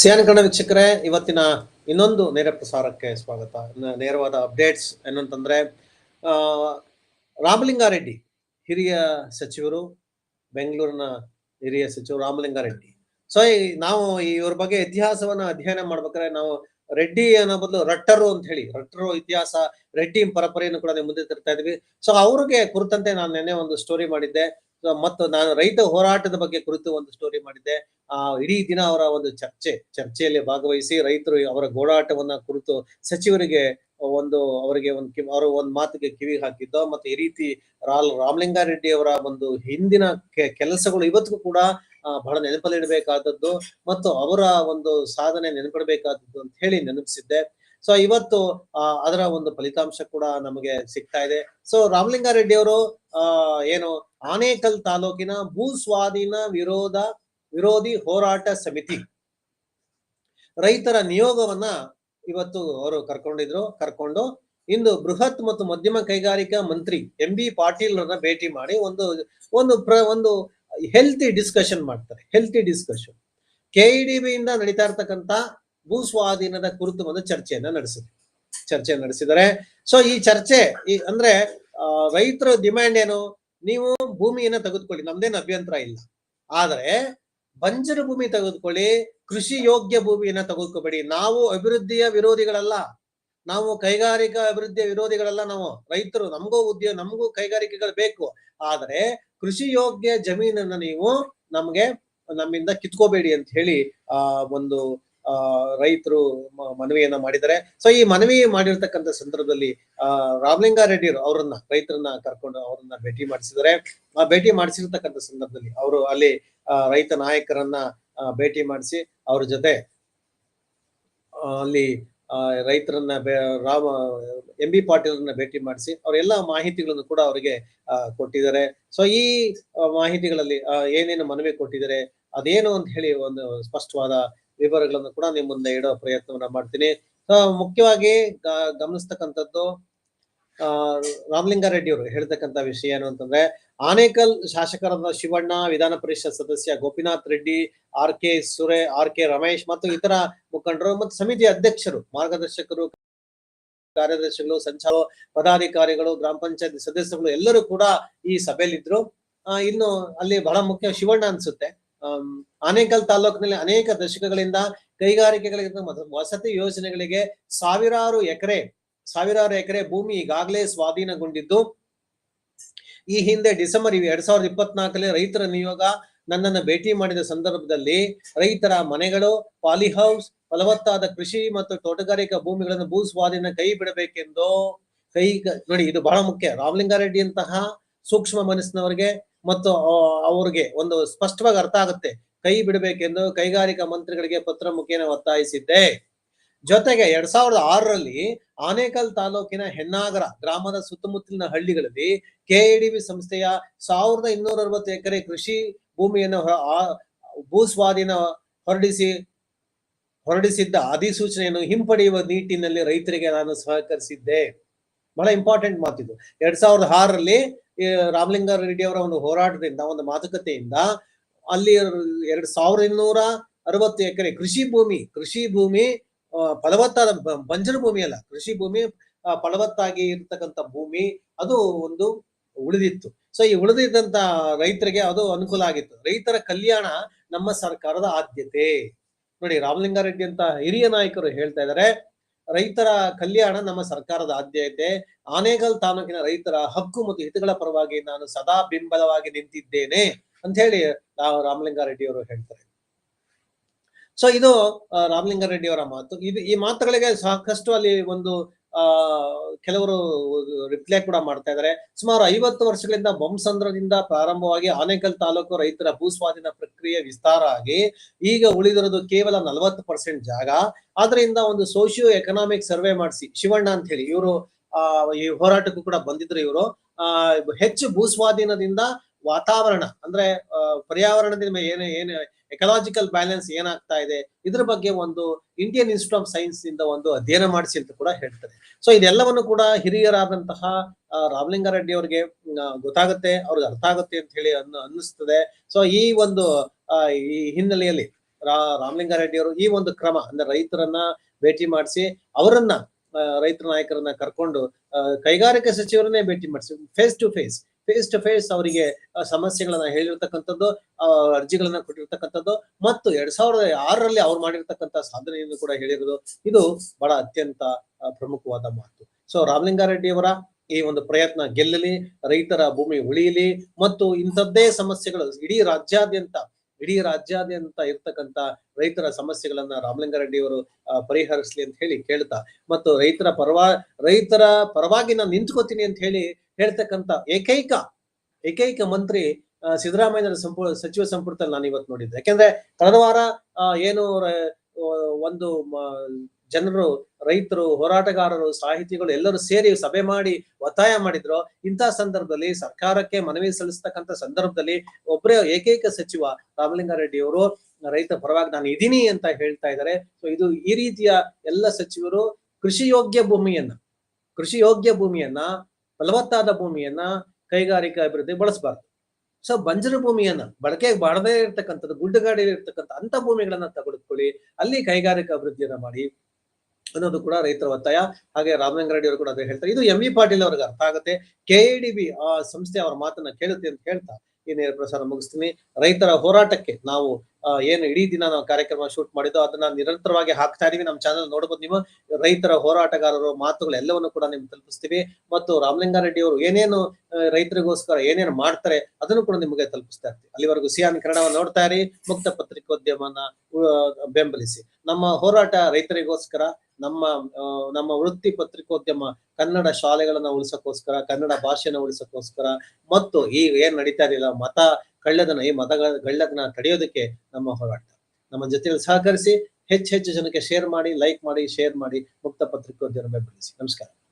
Xi'an Kannada ವೀಕ್ಷಕರೇ, ಇವತ್ತಿನ ಇನ್ನೊಂದು ನೇರ ಪ್ರಸಾರಕ್ಕೆ ಸ್ವಾಗತ. ನೇರವಾದ ಅಪ್ಡೇಟ್ಸ್ ಏನಂತಂದ್ರೆ ರಾಮಲಿಂಗಾರೆಡ್ಡಿ ಹಿರಿಯ ಸಚಿವರು, ಬೆಂಗಳೂರಿನ ಹಿರಿಯ ಸಚಿವರು ರಾಮಲಿಂಗಾರೆಡ್ಡಿ. ಸೊ ನಾವು ಇವ್ರ ಬಗ್ಗೆ ಇತಿಹಾಸವನ್ನ ಅಧ್ಯಯನ ಮಾಡ್ಬೇಕಾದ್ರೆ ನಾವು ರೆಡ್ಡಿ ಅನ್ನೋ ಬದಲು ರಟ್ಟರು ಅಂತ ಹೇಳಿ, ರಟ್ಟರು ಇತಿಹಾಸ, ರೆಡ್ಡಿ ಪರಂಪರೆಯನ್ನು ಕೂಡ ಮುಂದೆ ತರ್ತಾ ಇದ್ವಿ. ಸೊ ಅವ್ರಿಗೆ ಕುರಿತಂತೆ ನಾನು ನೆನ್ನೆ ಒಂದು ಸ್ಟೋರಿ ಮಾಡಿದ್ದೆ. ಮತ್ತು ನಾನು ರೈತ ಹೋರಾಟದ ಬಗ್ಗೆ ಕುರಿತು ಒಂದು ಸ್ಟೋರಿ ಮಾಡಿದ್ದೆ. ಆ, ಇಡೀ ದಿನ ಅವರ ಒಂದು ಚರ್ಚೆ, ಚರ್ಚೆಯಲ್ಲಿ ಭಾಗವಹಿಸಿ ರೈತರು ಅವರ ಗೋಳಾಟವನ್ನ ಕುರಿತು ಸಚಿವರಿಗೆ ಒಂದು ಅವರಿಗೆ ಒಂದು ಕಿವಿ, ಅವರ ಒಂದು ಮಾತಿಗೆ ಕಿವಿ ಹಾಕಿದ್ದು, ಮತ್ತೆ ಈ ರೀತಿ ರಾಲ್ ರಾಮಲಿಂಗಾರೆಡ್ಡಿ ಅವರ ಒಂದು ಹಿಂದಿನ ಕೆಲಸಗಳು ಇವತ್ತಿಗೂ ಕೂಡ ಬಹಳ ನೆನಪಲ್ಲಿಡಬೇಕಾದದ್ದು, ಮತ್ತು ಅವರ ಒಂದು ಸಾಧನೆ ನೆನಪಿಡಬೇಕಾದದ್ದು ಅಂತ ಹೇಳಿ ನೆನಪಿಸಿದ್ದೆ. ಸೊ ಇವತ್ತು ಅದರ ಒಂದು ಫಲಿತಾಂಶ ಕೂಡ ನಮಗೆ ಸಿಗ್ತಾ ಇದೆ. ಸೊ ರಾಮಲಿಂಗಾರೆಡ್ಡಿ ಅವರು ಏನು, ಆನೇಕಲ್ ತಾಲೂಕಿನ ಭೂ ಸ್ವಾಧೀನ ವಿರೋಧ, ವಿರೋಧಿ ಹೋರಾಟ ಸಮಿತಿ ರೈತರ ನಿಯೋಗವನ್ನ ಇವತ್ತು ಅವರು ಕರ್ಕೊಂಡಿದ್ರು, ಕರ್ಕೊಂಡು ಇಂದು ಬೃಹತ್ ಮತ್ತು ಮಧ್ಯಮ ಕೈಗಾರಿಕಾ ಮಂತ್ರಿ ಎಂ ಬಿ ಪಾಟೀಲ್ರನ್ನ ಭೇಟಿ ಮಾಡಿ ಒಂದು ಒಂದು ಪ್ರ, ಒಂದು ಹೆಲ್ತಿ ಡಿಸ್ಕಷನ್ ಮಾಡ್ತಾರೆ. ಹೆಲ್ತಿ ಡಿಸ್ಕಷನ್ ಕೆಇಡಿಬಿ ಇಂದ ನಡೀತಾ ಇರ್ತಕ್ಕಂತ ಭೂ ಸ್ವಾಧೀನದ ಕುರಿತು ಒಂದು ಚರ್ಚೆಯನ್ನ ನಡೆಸಿದೆ ಚರ್ಚೆ ನಡೆಸಿದರೆ ಸೊ ಈ ಚರ್ಚೆ ಈ ಅಂದ್ರೆ ರೈತರ ಡಿಮ್ಯಾಂಡ್ ಏನು? ನೀವು ಭೂಮಿಯನ್ನ ತೆಗೆದುಕೊಳ್ಳಿ. ನಮ್ದೇನು ಅಭ್ಯಂತರ ಇಲ್ಲ. ಆದ್ರೆ, ಬಂಜರು ಭೂಮಿ ತೆಗೆದುಕೊಳ್ಳಿ, ಕೃಷಿ ಯೋಗ್ಯ ಭೂಮಿಯನ್ನ ತೆಗೆದುಕೋಬೇಡಿ. ನಾವು ಅಭಿವೃದ್ಧಿಯ ವಿರೋಧಿಗಳಲ್ಲ. ನಾವು ಕೈಗಾರಿಕಾ ಅಭಿವೃದ್ಧಿಯ ವಿರೋಧಿಗಳಲ್ಲ ನಾವು. ರೈತರು, ನಮಗೂ ಉದ್ಯೋಗ ನಮಗೂ ಕೈಗಾರಿಕೆಗಳು ಬೇಕು. ಆದ್ರೆ, ಕೃಷಿ ಯೋಗ್ಯ ಜಮೀನನ್ನ ನೀವು ನಮ್ಗೆ, ನಮ್ಮಿಂದ ಕಿತ್ಕೋಬೇಡಿ ಅಂತ ಹೇಳಿ, ಆ, ಒಂದು ರೈತರು ಮನವಿಯನ್ನ ಮಾಡಿದ್ದಾರೆ. ಸೊ ಈ ಮನವಿ ಮಾಡಿರ್ತಕ್ಕಂಥ ಸಂದರ್ಭದಲ್ಲಿ, ಆ ರಾಮಲಿಂಗಾರೆಡ್ಡಿ ಅವರನ್ನ, ರೈತರನ್ನ ಕರ್ಕೊಂಡು ಅವರನ್ನ ಭೇಟಿ ಮಾಡಿಸಿದ್ದಾರೆ. ಆ, ಭೇಟಿ ಮಾಡಿಸಿರ್ತಕ್ಕಂಥ ಸಂದರ್ಭದಲ್ಲಿ ಅವರು ಅಲ್ಲಿ ರೈತ ನಾಯಕರನ್ನ ಭೇಟಿ ಮಾಡಿಸಿ ಅವ್ರ ಜೊತೆ ಅಲ್ಲಿ ರೈತರನ್ನ ರಾಮ, ಎಂ ಬಿ ಪಾಟೀಲ್ರನ್ನ ಭೇಟಿ ಮಾಡಿಸಿ ಅವರೆಲ್ಲ ಮಾಹಿತಿಗಳನ್ನು ಕೂಡ ಅವರಿಗೆ ಕೊಟ್ಟಿದ್ದಾರೆ. ಸೊ ಈ ಮಾಹಿತಿಗಳಲ್ಲಿ ಏನೇನು ಮನವಿ ಕೊಟ್ಟಿದ್ದಾರೆ, ಅದೇನು ಅಂತ ಹೇಳಿ ಒಂದು ಸ್ಪಷ್ಟವಾದ ವಿವರಗಳನ್ನು ಕೂಡ ನಿಮ್ಮ ಮುಂದೆ ಇಡೋ ಪ್ರಯತ್ನವನ್ನ ಮಾಡ್ತೀನಿ. ಮುಖ್ಯವಾಗಿ ಗಮನಿಸ್ತಕ್ಕಂಥದ್ದು, ಆ, ರಾಮಲಿಂಗಾರೆಡ್ಡಿ ಅವರು ಹೇಳ್ತಕ್ಕಂತ ವಿಷಯ ಏನು ಅಂತಂದ್ರೆ, ಆನೇಕಲ್ ಶಾಸಕರಾದ ಶಿವಣ್ಣ, ವಿಧಾನ ಪರಿಷತ್ ಸದಸ್ಯ ಗೋಪಿನಾಥ್ ರೆಡ್ಡಿ, ಆರ್ ಕೆ ಸುರೇ, ಆರ್ ಕೆ ರಮೇಶ್ ಮತ್ತು ಇತರ ಮುಖಂಡರು ಮತ್ತು ಸಮಿತಿ ಅಧ್ಯಕ್ಷರು, ಮಾರ್ಗದರ್ಶಕರು, ಕಾರ್ಯದರ್ಶಿಗಳು, ಸಂಚಾಲಕ, ಪದಾಧಿಕಾರಿಗಳು, ಗ್ರಾಮ ಪಂಚಾಯತ್ ಸದಸ್ಯರುಗಳು ಎಲ್ಲರೂ ಕೂಡ ಈ ಸಭೆಯಲ್ಲಿದ್ರು. ಇನ್ನು ಅಲ್ಲಿ ಬಹಳ ಮುಖ್ಯ ಶಿವಣ್ಣ ಅನ್ಸುತ್ತೆ. ಆನೇಕಲ್ ತಾಲೂಕಿನಲ್ಲಿ ಅನೇಕ ದಶಕಗಳಿಂದ ಕೈಗಾರಿಕೆಗಳಿಗೆ ವಸತಿ ಯೋಜನೆಗಳಿಗೆ ಸಾವಿರಾರು ಎಕರೆ ಸಾವಿರಾರು ಎಕರೆ ಭೂಮಿ ಈಗಾಗಲೇ ಸ್ವಾಧೀನಗೊಂಡಿದ್ದು. ಈ ಹಿಂದೆ ಡಿಸೆಂಬರ್ ಎರಡ್ ಸಾವಿರದ ಇಪ್ಪತ್ನಾಲ್ಕರಲ್ಲಿ ರೈತರ ನಿಯೋಗ ನನ್ನನ್ನು ಭೇಟಿ ಮಾಡಿದ ಸಂದರ್ಭದಲ್ಲಿ ರೈತರ ಮನೆಗಳು ಪಾಲಿಹೌಸ್ ಫಲವತ್ತಾದ ಕೃಷಿ ಮತ್ತು ತೋಟಗಾರಿಕಾ ಭೂಮಿಗಳನ್ನು ಭೂ ಸ್ವಾಧೀನ ಕೈ ಬಿಡಬೇಕೆಂದು ಕೈ ನೋಡಿ ಇದು ಬಹಳ ಮುಖ್ಯ. ರಾಮಲಿಂಗಾರೆಡ್ಡಿ ಅಂತಹ ಸೂಕ್ಷ್ಮ ಮನಸ್ಸಿನವರಿಗೆ ಮತ್ತು ಅವ್ರಿಗೆ ಒಂದು ಸ್ಪಷ್ಟವಾಗಿ ಅರ್ಥ ಆಗುತ್ತೆ. ಕೈ ಬಿಡಬೇಕೆಂದು ಕೈಗಾರಿಕಾ ಮಂತ್ರಿಗಳಿಗೆ ಪತ್ರ ಮುಖೇನ ಒತ್ತಾಯಿಸಿದ್ದೆ. ಜೊತೆಗೆ ಎರಡ್ ಸಾವಿರದ ಆರರಲ್ಲಿ ಆನೇಕಲ್ ತಾಲೂಕಿನ ಹೆನ್ನಾಗರ ಗ್ರಾಮದ ಸುತ್ತಮುತ್ತಲಿನ ಹಳ್ಳಿಗಳಲ್ಲಿ ಕೆಎಡಿಬಿ ಸಂಸ್ಥೆಯ ಸಾವಿರದ ಇನ್ನೂರ ಅರವತ್ತು ಎಕರೆ ಕೃಷಿ ಭೂಮಿಯನ್ನು ಭೂಸ್ವಾಧೀನ ಹೊರಡಿಸಿ, ಹೊರಡಿಸಿದ್ದ ಅಧಿಸೂಚನೆಯನ್ನು ಹಿಂಪಡೆಯುವ ನಿಟ್ಟಿನಲ್ಲಿ ರೈತರಿಗೆ ನಾನು ಸಹಕರಿಸಿದ್ದೆ. ಬಹಳ ಇಂಪಾರ್ಟೆಂಟ್ ಮಾತಿದು. ಎರಡ್ ಸಾವಿರದ ಆರರಲ್ಲಿ ಈ ರಾಮಲಿಂಗಾರೆಡ್ಡಿ ಅವರ ಒಂದು ಹೋರಾಟದಿಂದ, ಒಂದು ಮಾತುಕತೆಯಿಂದ ಅಲ್ಲಿ ಎರಡ್ ಸಾವಿರದ ಇನ್ನೂರ ಅರವತ್ತು ಎಕರೆ ಕೃಷಿ ಭೂಮಿ ಕೃಷಿ ಭೂಮಿ ಫಲವತ್ತಾದ ಬಂಜರ ಬಂಜರು ಭೂಮಿ ಅಲ್ಲ, ಕೃಷಿ ಭೂಮಿ ಫಲವತ್ತಾಗಿ ಇರ್ತಕ್ಕಂಥ ಭೂಮಿ, ಅದು ಒಂದು ಉಳಿದಿತ್ತು. ಸೊ ಈ ಉಳಿದಿದ್ದಂತ ರೈತರಿಗೆ ಅದು ಅನುಕೂಲ ಆಗಿತ್ತು. ರೈತರ ಕಲ್ಯಾಣ ನಮ್ಮ ಸರ್ಕಾರದ ಆದ್ಯತೆ. ನೋಡಿ, ರಾಮಲಿಂಗಾರೆಡ್ಡಿ ಅಂತ ಹಿರಿಯ ನಾಯಕರು ಹೇಳ್ತಾ ಇದ್ದಾರೆ ರೈತರ ಕಲ್ಯಾಣ ನಮ್ಮ ಸರ್ಕಾರದ ಆದ್ಯತೆ. ಆನೇಗಲ್ ತಾಲೂಕಿನ ರೈತರ ಹಕ್ಕು ಮತ್ತು ಹಿತಗಳ ಪರವಾಗಿ ನಾನು ಸದಾ ಬೆಂಬಲವಾಗಿ ನಿಂತಿದ್ದೇನೆ ಅಂತ ಹೇಳಿ ನಾವು ರಾಮಲಿಂಗಾರೆಡ್ಡಿ ಅವರು ಹೇಳ್ತಾರೆ. ಸೊ ಇದು ರಾಮಲಿಂಗಾರೆಡ್ಡಿ ಅವರ ಮಾತು. ಇದು ಈ ಮಾತುಗಳಿಗೆ ಸಾಕಷ್ಟು ಅಲ್ಲಿ ಒಂದು ಆ, ಕೆಲವರು ರಿಪ್ಲೈ ಕೂಡ ಮಾಡ್ತಾ ಇದ್ದಾರೆ ಸುಮಾರು ಐವತ್ತು ವರ್ಷಗಳಿಂದ ಬೊಮ್ಮಸಂದ್ರದಿಂದ ಪ್ರಾರಂಭವಾಗಿ ಆನೇಕಲ್ ತಾಲೂಕು ರೈತರ ಭೂಸ್ವಾಧೀನ ಪ್ರಕ್ರಿಯೆ ವಿಸ್ತಾರ ಆಗಿ ಈಗ ಉಳಿದಿರೋದು ಕೇವಲ ನಲವತ್ತು ಪರ್ಸೆಂಟ್ ಜಾಗ. ಆದ್ರಿಂದ ಒಂದು ಸೋಶಿಯೋ ಎಕನಾಮಿಕ್ ಸರ್ವೆ ಮಾಡಿಸಿ, ಶಿವಣ್ಣ ಅಂತ ಹೇಳಿ, ಇವರು, ಆ, ಈ ಹೋರಾಟಕ್ಕೂ ಕೂಡ ಬಂದಿದ್ರು ಇವರು. ಆ, ಹೆಚ್ಚು ಭೂಸ್ವಾಧೀನದಿಂದ ವಾತಾವರಣ, ಅಂದ್ರೆ ಪರ್ಯಾವರಣದಿಂದ ಏನು ಏನು ಎಕಲಾಜಿಕಲ್ ಬ್ಯಾಲೆನ್ಸ್ ಏನಾಗ್ತಾ ಇದೆ? ಇದ್ರ ಬಗ್ಗೆ ಒಂದು ಇಂಡಿಯನ್ ಇನ್ಸ್ಟಿಟ್ಯೂಟ್ ಆಫ್ ಸೈನ್ಸ್ ಇಂದ ಒಂದು ಅಧ್ಯಯನ ಮಾಡಿಸಿ ಅಂತ ಕೂಡ ಹೇಳ್ತಾರೆ. ಸೊ ಇದೆಲ್ಲವನ್ನು ಕೂಡ ಹಿರಿಯರಾದಂತಹ ರಾಮಲಿಂಗಾರೆಡ್ಡಿ ಅವರಿಗೆ ಗೊತ್ತಾಗುತ್ತೆ, ಅವ್ರಿಗೆ ಅರ್ಥ ಆಗುತ್ತೆ ಅಂತ ಹೇಳಿ ಅನ್ನ ಅನ್ನಿಸ್ತದೆ. ಸೊ ಈ ಒಂದು ಈ ಹಿನ್ನೆಲೆಯಲ್ಲಿ ರಾ ರಾಮಲಿಂಗಾರೆಡ್ಡಿ ಅವರು ಈ ಒಂದು ಕ್ರಮ, ಅಂದ್ರೆ ರೈತರನ್ನ ಭೇಟಿ ಮಾಡಿಸಿ, ಅವರನ್ನ ರೈತರ ನಾಯಕರನ್ನ ಕರ್ಕೊಂಡು ಕೈಗಾರಿಕಾ ಸಚಿವರನ್ನೇ ಭೇಟಿ ಮಾಡಿಸಿ face to face face to face ಅವರಿಗೆ ಸಮಸ್ಯೆಗಳನ್ನ ಹೇಳಿರ್ತಕ್ಕಂಥದ್ದು ಅರ್ಜಿಗಳನ್ನ ಕೊಟ್ಟಿರ್ತಕ್ಕಂಥದ್ದು ಮತ್ತು ಎರಡ್ ಸಾವಿರದ ಆರರಲ್ಲಿ ಅವ್ರು ಮಾಡಿರ್ತಕ್ಕಂಥ ಸಾಧನೆಯನ್ನು ಕೂಡ ಹೇಳಿರೋದು, ಇದು ಬಹಳ ಅತ್ಯಂತ ಪ್ರಮುಖವಾದ ಮಾತು. ಸೊ ರಾಮಲಿಂಗಾರೆಡ್ಡಿ ಅವರ ಈ ಒಂದು ಪ್ರಯತ್ನ ಗೆಲ್ಲಲಿ, ರೈತರ ಭೂಮಿ ಉಳಿಯಲಿ ಮತ್ತು ಇಂಥದ್ದೇ ಸಮಸ್ಯೆಗಳು ಇಡೀ ರಾಜ್ಯಾದ್ಯಂತ ಇಡೀ ರಾಜ್ಯಾದ್ಯಂತ ಇರ್ತಕ್ಕಂತ ರೈತರ ಸಮಸ್ಯೆಗಳನ್ನ ರಾಮಲಿಂಗಾರೆಡ್ಡಿ ಅವರು ಪರಿಹರಿಸಲಿ ಅಂತ ಹೇಳಿ ಕೇಳ್ತಾ, ಮತ್ತು ರೈತರ ಪರವಾ, ರೈತರ ಪರವಾಗಿ ನಾನು ನಿಂತ್ಕೋತೀನಿ ಅಂತ ಹೇಳಿ ಹೇಳ್ತಕ್ಕಂತ ಏಕೈಕ ಏಕೈಕ ಮಂತ್ರಿ ಸಿದ್ದರಾಮಯ್ಯನ ಸಂಪು, ಸಚಿವ ಸಂಪುಟದಲ್ಲಿ ನಾನು ಇವತ್ತು ನೋಡಿದ್ದೆ. ಯಾಕೆಂದ್ರೆ ಕಳೆದ ವಾರ ಏನು ಒಂದು ಜನರು, ರೈತರು, ಹೋರಾಟಗಾರರು, ಸಾಹಿತಿಗಳು ಎಲ್ಲರೂ ಸೇರಿ ಸಭೆ ಮಾಡಿ ಒತ್ತಾಯ ಮಾಡಿದ್ರು. ಇಂತಹ ಸಂದರ್ಭದಲ್ಲಿ ಸರ್ಕಾರಕ್ಕೆ ಮನವಿ ಸಲ್ಲಿಸ್ತಕ್ಕಂಥ ಸಂದರ್ಭದಲ್ಲಿ ಒಬ್ಬರೇ ಏಕೈಕ ಸಚಿವ ರಾಮಲಿಂಗಾರೆಡ್ಡಿ ಅವರು ರೈತ ಪರವಾಗಿ ನಾನು ಇದ್ದೀನಿ ಅಂತ ಹೇಳ್ತಾ ಇದ್ದಾರೆ. ಸೊ ಇದು ಈ ರೀತಿಯ ಎಲ್ಲ ಸಚಿವರು ಕೃಷಿ ಯೋಗ್ಯ ಭೂಮಿಯನ್ನ, ಕೃಷಿ ಯೋಗ್ಯ ಭೂಮಿಯನ್ನ, ಫಲವತ್ತಾದ ಭೂಮಿಯನ್ನ ಕೈಗಾರಿಕಾ ಅಭಿವೃದ್ಧಿ ಬಳಸಬಾರ್ದು. ಸೊ ಬಂಜರು ಭೂಮಿಯನ್ನ, ಬಳಕೆಗೆ ಬಾಡದೇ ಇರ್ತಕ್ಕಂಥದ್ದು ಗುಡ್ಡಗಾಡಿ ಇರ್ತಕ್ಕಂಥ ಅಂತ ಭೂಮಿಗಳನ್ನ ತಗೊಳ್ಕೊಳ್ಳಿ ಅಲ್ಲಿ ಕೈಗಾರಿಕಾ ಅಭಿವೃದ್ಧಿಯನ್ನ ಮಾಡಿ. ಅನ್ನೋದು ಕೂಡ ರೈತರ ಒತ್ತಾಯ. ಹಾಗೆ ರಾಮಲಿಂಗಾರೆಡ್ಡಿ ಅವರು ಕೂಡ ಅದೇ ಹೇಳ್ತಾರೆ. ಇದು ಎಂ ವಿ ಪಾಟೀಲ್ ಅವ್ರಿಗೆ ಅರ್ಥ ಆಗುತ್ತೆ. ಕೆ ಆ ಸಂಸ್ಥೆ ಅವರ ಮಾತನ್ನ ಕೇಳುತ್ತೆ ಅಂತ ಹೇಳ್ತಾ ಈ ನೇರ ಪ್ರಸಾರ ಮುಗಿಸ್ತೀನಿ. ರೈತರ ಹೋರಾಟಕ್ಕೆ ನಾವು ಏನು ಇಡೀ ದಿನ ನಾವು ಕಾರ್ಯಕ್ರಮ ಶೂಟ್ ಮಾಡಿದ್ದು ಅದನ್ನ ನಿರಂತರವಾಗಿ ಹಾಕ್ತಾ ಇದೀವಿ. ನಮ್ಮ ಚಾನಲ್ ನೋಡಬಹುದು ನೀವು. ರೈತರ ಹೋರಾಟಗಾರರ ಮಾತುಗಳು ಎಲ್ಲವನ್ನು ಕೂಡ ನಿಮ್ಗೆ ತಲುಪಿಸ್ತೀವಿ. ಮತ್ತು ರಾಮಲಿಂಗಾರೆಡ್ಡಿ ಅವರು ಏನೇನು ರೈತರಿಗೋಸ್ಕರ ಏನೇನು ಮಾಡ್ತಾರೆ ಅದನ್ನು ಕೂಡ ನಿಮಗೆ ತಲುಪಿಸ್ತಾ ಇರ್ತೀವಿ. ಅಲ್ಲಿವರೆಗೂ ಸಿಯಾನ್ ಕನ್ನಡವನ್ನು ನೋಡ್ತಾ ಇರಿ. ಮುಕ್ತ ಪತ್ರಿಕೋದ್ಯಮನ ಬೆಂಬಲಿಸಿ. ನಮ್ಮ ಹೋರಾಟ ರೈತರಿಗೋಸ್ಕರ, ನಮ್ಮ ನಮ್ಮ ವೃತ್ತಿ ಪತ್ರಿಕೋದ್ಯಮ ಕನ್ನಡ ಶಾಲೆಗಳನ್ನ ಉಳಿಸಕ್ಕೋಸ್ಕರ, ಕನ್ನಡ ಭಾಷೆನ ಉಳಿಸಕ್ಕೋಸ್ಕರ, ಮತ್ತು ಈಗ ಏನ್ ನಡೀತಾ ಇರಲಿಲ್ಲ ಮತ ಕಳ್ಳದನ ಈ ಮತ ಕಳ್ಳದನ ತಡೆಯೋದಕ್ಕೆ ನಮ್ಮ ಹೋರಾಟ. ನಮ್ಮ ಜೊತೆಯಲ್ಲಿ ಸಹಕರಿಸಿ, ಹೆಚ್ಚು ಹೆಚ್ಚು ಜನಕ್ಕೆ ಶೇರ್ ಮಾಡಿ ಲೈಕ್ ಮಾಡಿ ಶೇರ್ ಮಾಡಿ, ಮುಕ್ತ ಪತ್ರಿಕೋದ್ಯಮ ಬೆಳೆಸಿ. ನಮಸ್ಕಾರ.